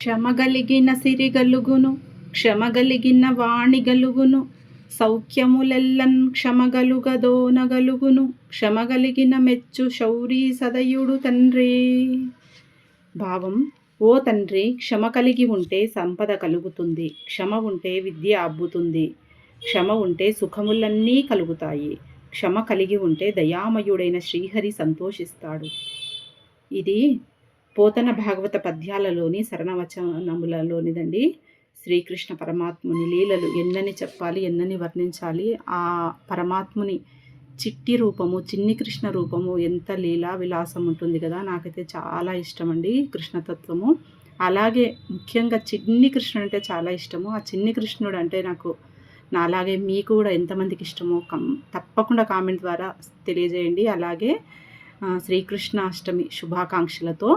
క్షమగలిగిన సిరిగలుగును క్షమగలిగిన వాణిగలుగును సౌఖ్యములెల్లన్ క్షమగలుగదోనగలుగును క్షమగలిగిన మెచ్చు శౌరీ సదయుడు తండ్రి. భావం ఓ తండ్రి క్షమ కలిగి ఉంటే సంపద కలుగుతుంది క్షమ ఉంటే విద్య అబ్బుతుంది క్షమ ఉంటే సుఖములన్నీ కలుగుతాయి క్షమ కలిగి ఉంటే దయామయుడైన శ్రీహరి సంతోషిస్తాడు. ఇది పోతన భాగవత పద్యాలలోని శరణవచనములలోనిదండి శ్రీకృష్ణ పరమాత్ముని లీలలు ఎన్నని చెప్పాలి ఎన్నని వర్ణించాలి ఆ పరమాత్ముని చిట్టి రూపము చిన్ని కృష్ణ రూపము ఎంత లీలా విలాసం ఉంటుంది కదా నాకైతే చాలా ఇష్టం అండి కృష్ణతత్వము. అలాగే ముఖ్యంగా చిన్ని కృష్ణుడు అంటే చాలా ఇష్టము. ఆ చిన్ని కృష్ణుడు అంటే నాకు నాలాగే మీకు కూడా ఎంతమందికి ఇష్టమో కం తప్పకుండా కామెంట్ ద్వారా తెలియజేయండి. అలాగే శ్రీకృష్ణ అష్టమి శుభాకాంక్షలతో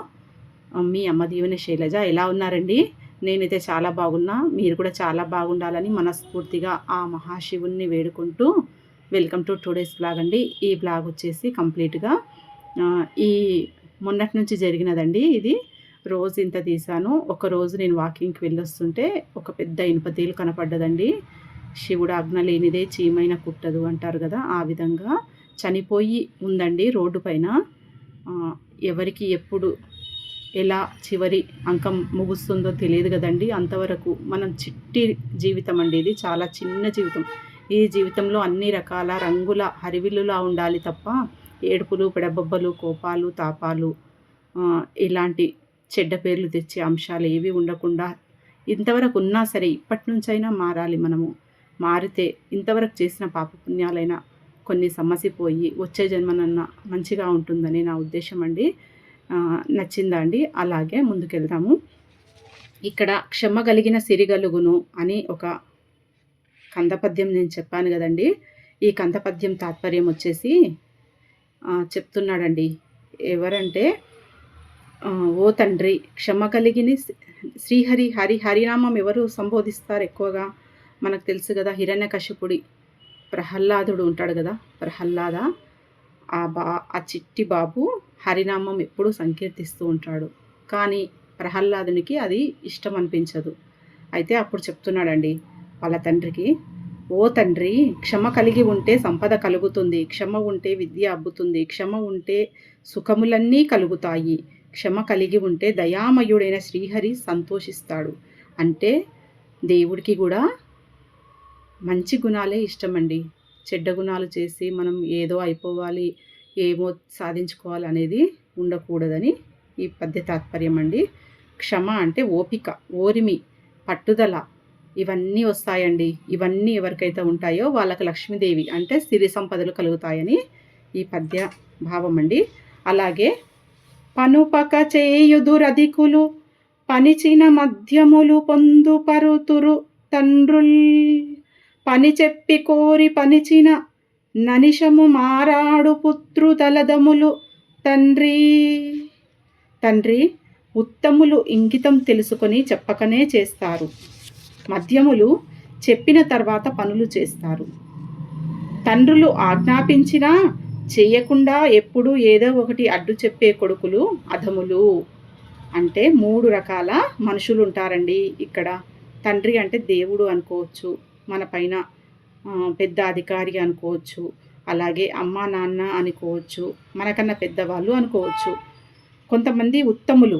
మీ అమ్మ దీవెన శైలజ ఎలా ఉన్నారండి? నేనైతే చాలా బాగున్నా. మీరు కూడా చాలా బాగుండాలని మనస్ఫూర్తిగా ఆ మహాశివుణ్ణి వేడుకుంటూ వెల్కమ్ టు టుడేస్ బ్లాగ్ అండి. ఈ బ్లాగ్ వచ్చేసి కంప్లీట్గా ఈ మొన్నటి నుంచి జరిగినదండి ఇది. రోజు ఇంత తీశాను. ఒకరోజు నేను వాకింగ్కి వెళ్ళొస్తుంటే ఒక పెద్ద ఇనుపతీలు కనపడ్డదండి. శివుడు అగ్న లేనిదే చీమైన కుట్టదు అంటారు కదా ఆ విధంగా చనిపోయి ఉందండి రోడ్డు పైన. ఎవరికి ఎప్పుడు ఎలా చివరి అంకం ముగుస్తుందో తెలియదు కదండి. అంతవరకు మనం చిట్టి జీవితం అండి ఇది. చాలా చిన్న జీవితం. ఈ జీవితంలో అన్ని రకాల రంగుల హరివిల్లులా ఉండాలి తప్ప ఏడుపులు పెడబొబ్బలు కోపాలు తాపాలు ఇలాంటి చెడ్డ పేర్లు తెచ్చే అంశాలు ఏవి ఉండకుండా ఇంతవరకు ఉన్నా సరే ఇప్పటి నుంచైనా మారాలి మనము. మారితే ఇంతవరకు చేసిన పాపపుణ్యాలైనా కొన్ని సమసిపోయి వచ్చే జన్మనన్న మంచిగా ఉంటుందని నా ఉద్దేశం అండి. నచ్చిందా అండి అలాగే ముందుకెళ్దాము. ఇక్కడ క్షమ కలిగిన సిరిగలుగును అని ఒక కందపద్యం నేను చెప్పాను కదండి. ఈ కందపద్యం తాత్పర్యం వచ్చేసి చెప్తున్నాడండి. ఎవరంటే ఓ తండ్రి క్షమ కలిగిన శ్రీహరి హరి హరినామం ఎవరు సంబోధిస్తారు ఎక్కువగా? మనకు తెలుసు కదా హిరణ్యకశిపుడి ప్రహ్లాదుడు ఉంటాడు కదా ప్రహ్లాద. ఆ బా ఆ చిట్టి బాబు హరినామం ఎప్పుడూ సంకీర్తిస్తూ ఉంటాడు. కానీ ప్రహ్లాదునికి అది ఇష్టం అనిపించదు. అయితే అప్పుడు చెప్తున్నాడండి వాళ్ళ తండ్రికి ఓ తండ్రి క్షమ కలిగి ఉంటే సంపద కలుగుతుంది క్షమ ఉంటే విద్య అబ్బుతుంది క్షమ ఉంటే సుఖములన్నీ కలుగుతాయి క్షమ కలిగి ఉంటే దయామయుడైన శ్రీహరి సంతోషిస్తాడు. అంటే దేవుడికి కూడా మంచి గుణాలే ఇష్టమండి. చెడ్డ గుణాలు చేసి మనం ఏదో అయిపోవాలి ఏమో సాధించుకోవాలి అనేది ఉండకూడదని ఈ పద్య తాత్పర్యం అండి. క్షమ అంటే ఓపిక ఓరిమి పట్టుదల ఇవన్నీ వస్తాయండి. ఇవన్నీ ఎవరికైతే ఉంటాయో వాళ్ళకు లక్ష్మీదేవి అంటే సిరి సంపదలు కలుగుతాయని ఈ పద్య భావం అండి. అలాగే పనుపక చేయుదురధికులు పనిచిన మధ్యములు పొందుపరుతురు తండ్రుల్ పని చెప్పి కోరి పనిచిన ననిషము మారాడు పుత్రు తలదములు. తండ్రి తండ్రి ఉత్తములు ఇంగితం తెలుసుకొని చెప్పకనే చేస్తారు. మధ్యములు చెప్పిన తర్వాత పనులు చేస్తారు. తండ్రులు ఆజ్ఞాపించినా చేయకుండా ఎప్పుడు ఏదో ఒకటి అడ్డు చెప్పే కొడుకులు అధములు. అంటే మూడు రకాల మనుషులు ఉంటారండి ఇక్కడ. తండ్రి అంటే దేవుడు అనుకోవచ్చు. మన పైన పెద్ద అధికారి అనుకోవచ్చు అలాగే అమ్మ నాన్న అనుకోవచ్చు మనకన్నా పెద్దవాళ్ళు అనుకోవచ్చు. కొంతమంది ఉత్తములు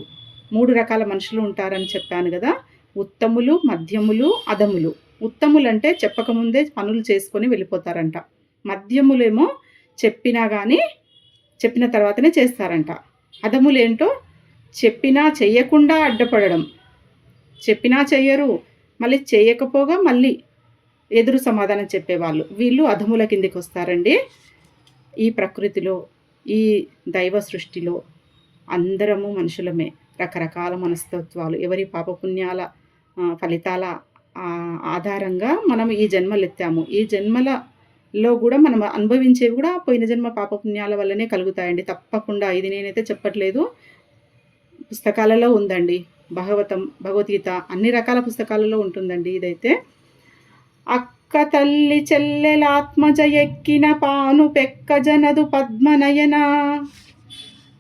మూడు రకాల మనుషులు ఉంటారని చెప్పాను కదా. ఉత్తములు మధ్యములు అధములు. ఉత్తములు అంటే చెప్పకముందే పనులు చేసుకొని వెళ్ళిపోతారంట. మధ్యములేమో చెప్పినా కానీ చెప్పిన తర్వాతనే చేస్తారంట. అధములేంటో చెప్పినా చెయ్యకుండా అడ్డపడడం. చెప్పినా చెయ్యరు మళ్ళీ చేయకపోగా మళ్ళీ ఎదురు సమాధానం చెప్పేవాళ్ళు. వీళ్ళు అధముల కిందికి వస్తారండి. ఈ ప్రకృతిలో ఈ దైవ సృష్టిలో అందరము మనుషులమే. రకరకాల మనస్తత్వాలు ఎవరి పాపపుణ్యాల ఫలితాల ఆధారంగా మనం ఈ జన్మలు ఎత్తాము ఈ జన్మలలో కూడా మనం అనుభవించేవి కూడా పోయిన జన్మ పాపపుణ్యాల వల్లనే కలుగుతాయండి. తప్పకుండా ఇది నేనైతే చెప్పట్లేదు. పుస్తకాలలో ఉందండి. భగవతం భగవద్గీత అన్ని రకాల పుస్తకాలలో ఉంటుందండి ఇదైతే. అక్క తల్లి చెల్లెలాత్మజ ఎక్కిన పాను పెక్క జనదు పద్మనయన.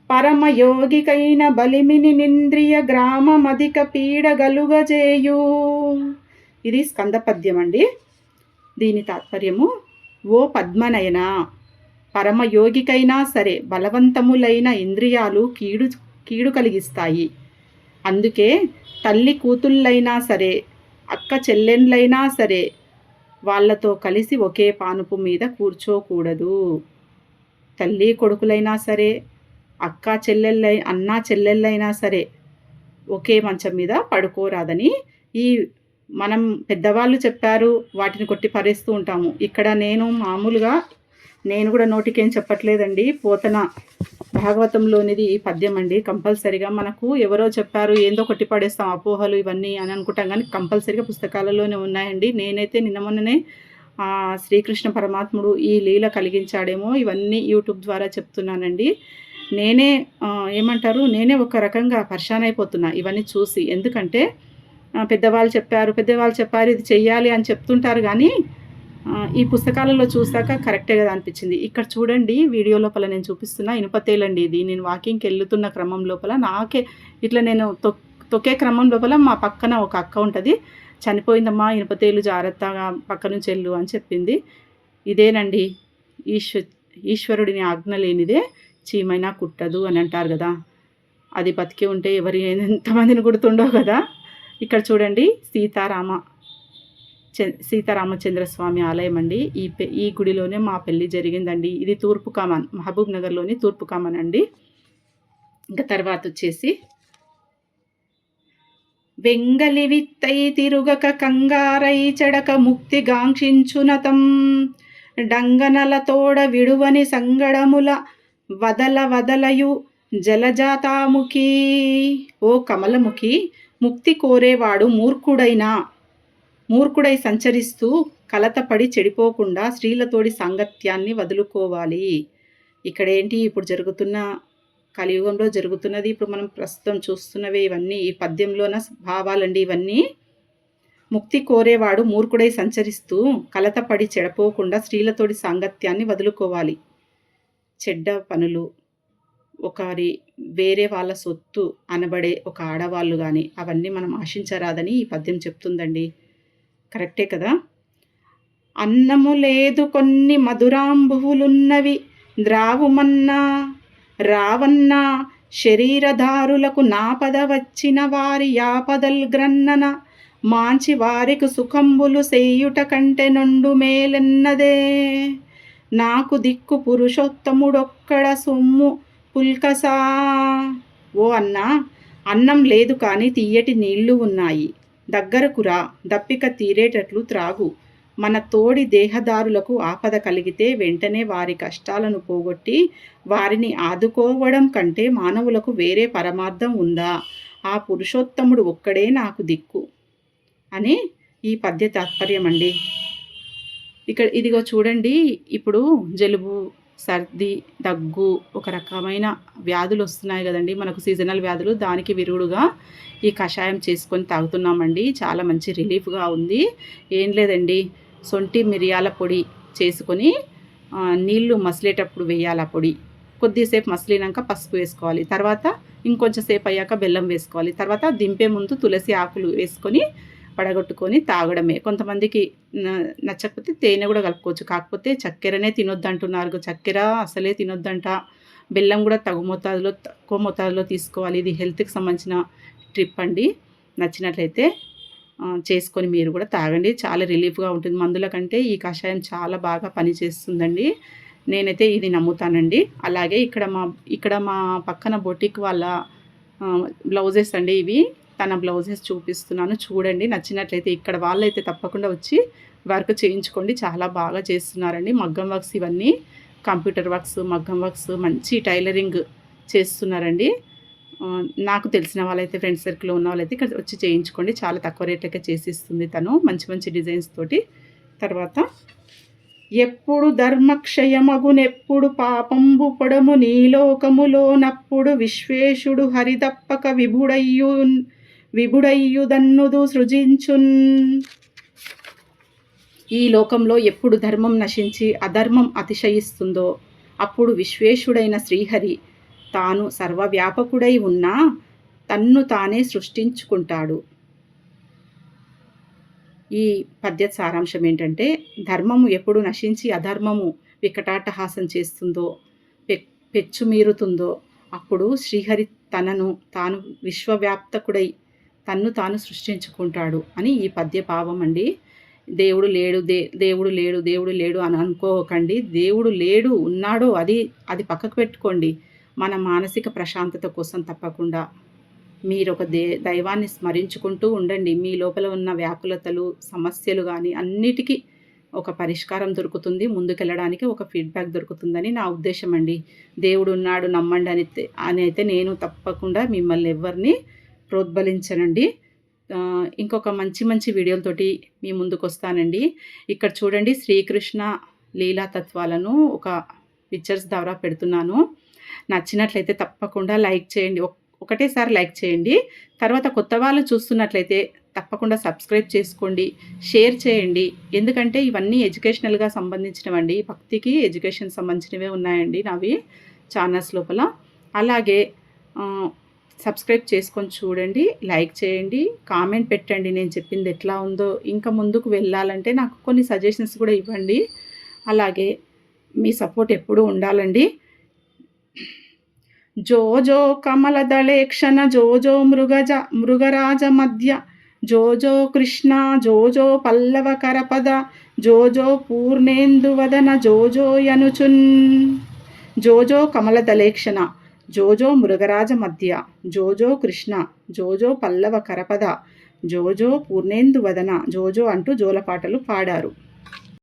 పరమయోగికైన బలిమిని నింద్రియ గ్రామమధిక పీడగలుగజేయు ఇది స్కంద పద్యం అండి దీని తాత్పర్యము ఓ పద్మనయన పరమయోగికైనా సరే బలవంతములైన ఇంద్రియాలు కీడు కీడు కలిగిస్తాయి. అందుకే తల్లి కూతుళ్ళైనా సరే అక్క చెల్లెండ్లైనా సరే వాళ్ళతో కలిసి ఒకే పానుపు మీద కూర్చోకూడదు. తల్లి కొడుకులైనా సరే అక్క చెల్లెళ్ళై అన్న చెల్లెళ్ళైనా సరే ఒకే మంచం మీద పడుకోరాదని ఈ మనం పెద్దవాళ్ళు చెప్పారు వాటిని కొట్టి పరేస్తూ ఉంటాము. ఇక్కడ నేను మామూలుగా నేను కూడా నోటికేం చెప్పట్లేదండి. పోతన భాగవతంలోనిది ఈ పద్యం అండి కంపల్సరిగా మనకు ఎవరో చెప్పారు ఏందో కొట్టి పడేస్తాం అపోహలు ఇవన్నీ అని అనుకుంటాం కానీ కంపల్సరిగా పుస్తకాలలోనే ఉన్నాయండి. నేనైతే నిన్న మొన్ననే శ్రీకృష్ణ పరమాత్ముడు ఈ లీల కలిగించాడేమో ఇవన్నీ యూట్యూబ్ ద్వారా చెప్తున్నానండి. నేనే ఏమంటారు నేనే ఒక రకంగా పర్షాన్ అయిపోతున్నా ఇవన్నీ చూసి. ఎందుకంటే పెద్దవాళ్ళు చెప్పారు పెద్దవాళ్ళు చెప్పారు ఇది చెయ్యాలి అని చెప్తుంటారు కానీ ఈ పుస్తకాలలో చూసాక కరెక్టే కదా అనిపించింది. ఇక్కడ చూడండి వీడియో లోపల నేను చూపిస్తున్న ఇనుపతేలండి ఇది. నేను వాకింగ్కి వెళ్తున్న క్రమం లోపల నాకే ఇట్లా నేను తొక్కే క్రమం లోపల మా పక్కన ఒక అక్క ఉంటుంది. చనిపోయిందమ్మా ఇనుపతేలు జాగ్రత్తగా పక్క నుంచి వెళ్ళు అని చెప్పింది. ఇదేనండి ఈశ్వ ఈశ్వరుడిని ఆజ్ఞ లేనిదే చీమైనా కుట్టదు అని అంటారు కదా. అది బతికి ఉంటే ఎవరి ఎంతమందిని కుడుతుండో కదా. ఇక్కడ చూడండి సీతారామ. సీతారామచంద్ర స్వామి ఆలయం అండి. ఈ ఈ గుడిలోనే మా పెళ్ళి జరిగిందండి. ఇది తూర్పు కామన్ మహబూబ్ నగర్లోని తూర్పు కామన్ అండి. ఇంకా తర్వాత వచ్చేసి వెంగలి విత్తై తిరుగక కంగారై చెడక ముక్తి గాంక్షించునతం. డంగనల తోడ విడువని సంగడముల వదల వదలయు జలజాతాముఖి. ఓ కమలముఖి ముక్తి కోరేవాడు మూర్ఖుడైనా మూర్ఖుడై సంచరిస్తూ కలతపడి చెడిపోకుండా స్త్రీలతోడి సాంగత్యాన్ని వదులుకోవాలి. ఇక్కడ ఏంటి? ఇప్పుడు జరుగుతున్న కలియుగంలో జరుగుతున్నది. ఇప్పుడు మనం ప్రస్తుతం చూస్తున్నవే ఇవన్నీ. ఈ పద్యంలోన భావాలండి ఇవన్నీ. ముక్తి కోరేవాడు మూర్ఖుడై సంచరిస్తూ కలతపడి చెడపోకుండా స్త్రీలతోడి సాంగత్యాన్ని వదులుకోవాలి. చెడ్డ పనులు ఒకరి వేరే వాళ్ళ సొత్తు అనబడే ఒక ఆడవాళ్ళు కానీ అవన్నీ మనం ఆశించరాదని ఈ పద్యం చెప్తుందండి. కరెక్టే కదా? అన్నము లేదు కొన్ని మధురాంబువులున్నవి. ద్రావుమన్నా రావన్నా శరీరధారులకు నాపద వచ్చిన వారి యాపదల్ గ్రన్నన మాంచి వారికి సుఖంబులు సేయుట కంటే నుండు మేలెన్నదే. నాకు దిక్కు పురుషోత్తముడొక్కడ సొమ్ము పుల్కసా. ఓ అన్నా అన్నం లేదు కానీ తీయటి నీళ్ళు ఉన్నాయి. దగ్గరకు రా దప్పిక తీరేటట్లు త్రాగు. మన తోడి దేహదారులకు ఆపద కలిగితే వెంటనే వారి కష్టాలను పోగొట్టి వారిని ఆదుకోవడం కంటే మానవులకు వేరే పరమార్థం ఉందా? ఆ పురుషోత్తముడు ఒక్కడే నాకు దిక్కు. అని ఈ పద్య తాత్పర్యం అండి ఇక్కడ ఇదిగో చూడండి ఇప్పుడు జలుబు సర్ది దగ్గు ఒక రకమైన వ్యాధులు వస్తున్నాయి కదండి. మనకు సీజనల్ వ్యాధులు దానికి విరుగుడుగా ఈ కషాయం చేసుకొని తాగుతున్నామండి. చాలా మంచి రిలీఫ్గా ఉంది. ఏం లేదండి. సొంటి మిరియాల పొడి చేసుకొని నీళ్ళు మసిలేటప్పుడు వేయాలి ఆ పొడి. కొద్దిసేపు మసిలినాక పసుపు వేసుకోవాలి. తర్వాత ఇంకొంచెం సేపు అయ్యాక బెల్లం వేసుకోవాలి. తర్వాత దింపే ముందు తులసి ఆకులు వేసుకొని పడగొట్టుకొని తాగడమే. కొంతమందికి నచ్చకపోతే తేనె కూడా కలుపుకోవచ్చు. కాకపోతే చక్కెరనే తినొద్దంటున్నారు. చక్కెర అసలే తినొద్దంట. బెల్లం కూడా తగు మోతాదులో తక్కువ మోతాదులో తీసుకోవాలి. ఇది హెల్త్కి సంబంధించిన ట్రిప్ అండి. నచ్చినట్లయితే చేసుకొని మీరు కూడా తాగండి. చాలా రిలీఫ్గా ఉంటుంది. మందుల కంటే ఈ కషాయం చాలా బాగా పనిచేస్తుందండి. నేనైతే ఇది నమ్ముతానండి. అలాగే ఇక్కడ మా ఇక్కడ మా పక్కన బొటిక్ వాళ్ళ బ్లౌజెస్ అండి ఇవి. తన బ్లౌజెస్ చూపిస్తున్నాను. చూడండి నచ్చినట్లయితే ఇక్కడ వాళ్ళైతే తప్పకుండా వచ్చి వర్క్ చేయించుకోండి. చాలా బాగా చేస్తున్నారండి. మగ్గం వర్క్స్ ఇవన్నీ. కంప్యూటర్ వర్క్స్ మగ్గం వర్క్స్ మంచి టైలరింగ్ చేస్తున్నారండి. నాకు తెలిసిన వాళ్ళైతే ఫ్రెండ్స్ సర్కిల్లో ఉన్న వాళ్ళైతే ఇక్కడ వచ్చి చేయించుకోండి. చాలా తక్కువ రేట్లకే చేసిస్తుంది తను. మంచి మంచి డిజైన్స్ తోటి. తర్వాత ఎప్పుడు ధర్మక్షయమగునెప్పుడు పాపంబు పొడము నీలోకములోనప్పుడు విశ్వేశుడు హరిదప్పక విభుడయ్యు విభుడయ్యుదన్నుదు సృజించున్. ఈ లోకంలో ఎప్పుడు ధర్మం నశించి అధర్మం అతిశయిస్తుందో అప్పుడు విశ్వేశుడైన శ్రీహరి తాను సర్వవ్యాపకుడై ఉన్నా తన్ను తానే సృష్టించుకుంటాడు. ఈ పద్య సారాంశం ఏంటంటే ధర్మము ఎప్పుడు నశించి అధర్మము వికటాటహాసం చేస్తుందో పె పెచ్చుమీరుతుందో అప్పుడు శ్రీహరి తనను తాను విశ్వవ్యాప్తకుడై తన్ను తాను సృష్టించుకుంటాడు అని ఈ పద్య భావం అండి. దేవుడు లేడు దే దేవుడు లేడు దేవుడు లేడు అని అనుకోకండి. దేవుడు లేడు ఉన్నాడో అది అది పక్కకు పెట్టుకోండి. మన మానసిక ప్రశాంతత కోసం తప్పకుండా మీరు ఒక దే దైవాన్ని స్మరించుకుంటూ ఉండండి. మీ లోపల ఉన్న వ్యాకులతలు సమస్యలు కానీ అన్నిటికీ ఒక పరిష్కారం దొరుకుతుంది. ముందుకెళ్ళడానికి ఒక ఫీడ్బ్యాక్ దొరుకుతుందని నా ఉద్దేశం అండి. దేవుడు ఉన్నాడు నమ్మండి అని అని అయితే నేను తప్పకుండా మిమ్మల్ని ఎవరిని ప్రోద్బలించనండి. ఇంకొక మంచి మంచి వీడియోలతోటి మీ ముందుకు వస్తానండి ఇక్కడ చూడండి శ్రీకృష్ణ లీలా తత్వాలను ఒక పిక్చర్స్ ద్వారా పెడుతున్నాను. నచ్చినట్లయితే తప్పకుండా లైక్ చేయండి. ఒకటేసారి లైక్ చేయండి. తర్వాత కొత్త వాళ్ళు చూస్తున్నట్లయితే తప్పకుండా సబ్స్క్రైబ్ చేసుకోండి. షేర్ చేయండి. ఎందుకంటే ఇవన్నీ ఎడ్యుకేషనల్గా సంబంధించినవండి. భక్తికి ఎడ్యుకేషన్ సంబంధించినవే ఉన్నాయండి నావి ఛానల్స్ లోపల. అలాగే సబ్స్క్రైబ్ చేసుకొని చూడండి లైక్ చేయండి కామెంట్ పెట్టండి నేను చెప్పింది ఎట్లా ఉందో. ఇంకా ముందుకు వెళ్ళాలంటే నాకు కొన్ని సజెషన్స్ కూడా ఇవ్వండి. అలాగే మీ సపోర్ట్ ఎప్పుడూ ఉండాలండి. జో జో కమల దళేక్షణ జో జో మృగజ మృగరాజ మధ్య జో జో కృష్ణ జో జో పల్లవ కరపద జో జో పూర్ణేందువదన జో జో యనుచున్ జో జో కమల దళేక్షణ జోజో మృగరాజ మధ్య జోజో కృష్ణ జోజో పల్లవ కరపద జోజో పూర్ణేందు వదన జోజో అంటూ జోలపాటలు పాడారు.